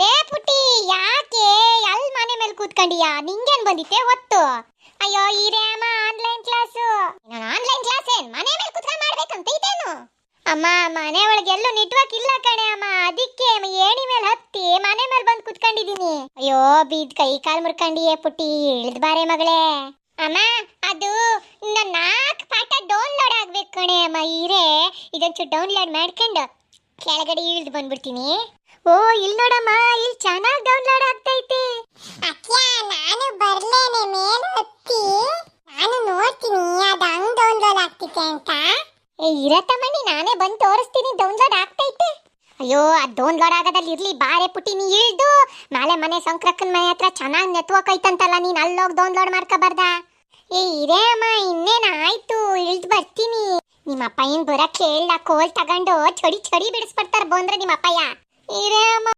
ಲೇ ಪುಟ್ಟಿ, ಯಾಕೆ? ಎಲ್ ಮನೆ ಮೇಲೆ ಕೂತ್ಕೊಂಡಿಯಾ? ನಿಂಗೇನ್ ಬಂದಿತ್ತೆ? ಹೊತ್ತು. ಅಯ್ಯೋ ಅಮ್ಮ ಆನ್ಲೈನ್ ಕ್ಲಾಸ್ ಆನ್ಲೈನ್ ಕ್ಲಾಸ್ ಏನ್? ಮನೆ ಮೇಲೆ ಕೂತ್ಕೊಂಡು ಮಾಡ್ಬೇಕಂತ ಇದೇನು ಅಮ್ಮ, ಮನೆ ಒಳಗೆ ಎಲ್ಲೂ ನೆಟ್ವರ್ಕ್ ಇಲ್ಲ ಕಣೆ ಅಮ್ಮ. ಅದಕ್ಕೆ ಏಣಿ ಮೇಲೆ ಹತ್ತಿ ಮನೆ ಮೇಲೆ ಬಂದು ಕುತ್ಕೊಂಡಿದೀನಿ ಅಯ್ಯೋ, ಬೀದ್ ಕೈ ಕಾಲ್ ಮುರ್ಕೊಂಡಿಯೇ ಪುಟ್ಟಿ. ಇಳ್ದ್ ಬಾರೆ ಮಗಳೇ. ಅಮ್ಮ, ಅದು ನನ್ನ ನಾಲ್ಕು ಪಾಠ ಡೌನ್ಲೋಡ್ ಆಗ್ಬೇಕು ಕಣೆ ಅಮ್ಮ. ಈರೇ ಇದೊಂಚೂರು ಡೌನ್ಲೋಡ್ ಮಾಡ್ಕೊಂಡು ಕೆಳಗಡೆ ಇಳಿದು ಬಂದ್ಬಿಡ್ತೀನಿ. ಓ ಇಲ್ಲಿ ನೋಡಮ್ಮ ಇಲ್ಲಿ ಚೆನ್ನಾಗಿ ಡೌನ್ಲೋಡ್ ಆಗ್ತೈತೆ. ಅಕ್ಕ ನಾನು ಬರ್ಲೇನೆ ಮೇಲೆ ಹತ್ತಿ. ನಾನು ನೋಡ್ತೀನಿ ಅದು ಹಂಗ್ ಡೌನ್ಲೋಡ್ ಆಗ್ತೈತೆ ಅಂತ. ಏ ಇರತ್ತಮ್ಮಣ್ಣಿ ನಾನೇ ಬಂದು ತೋರಿಸ್ತೀನಿ ಡೌನ್ಲೋಡ್ ಆಗ್ತೈತೆ. ಅಯ್ಯೋ ಅದು ಡೌನ್ಲೋಡ್ ಆಗೋದಲ್ಲಿ ಇರ್ಲಿ ಬಾರೆ ಪುಟ್ಟಿ ನೀ ಇಳ್ದು. ನಾಳೆ ಮನೆ ಸಂಕ್ರಕ್ಕನ ಮನೆ ಹತ್ರ ಚೆನ್ನಾಗಿ ನೆಟ್ವರ್ಕ್ ಐತಂತಲ್ಲ ನೀನು ಅಲ್ಲೋಗಿ ಡೌನ್ಲೋಡ್ ಮಾಡ್ಕೋಬಾರ್ದ? ಏ ಇರೇ ಅಮ್ಮ ಇನ್ನೇನ್? ನಿಮ್ಮ ಅಪ್ಪ ಏನ್ ಬರ ಕೇಳ್ದ ಕೋಲ್ ತಗೊಂಡು ಚಡಿ ಚಡಿ ಬಿಡಿಸ್ಬಿಡ್ತಾರ ಬಂದ್ರೆ ನಿಮ್ಮ ಅಪ್ಪಯ್ಯ ಇರೇ ಅಮ್ಮ.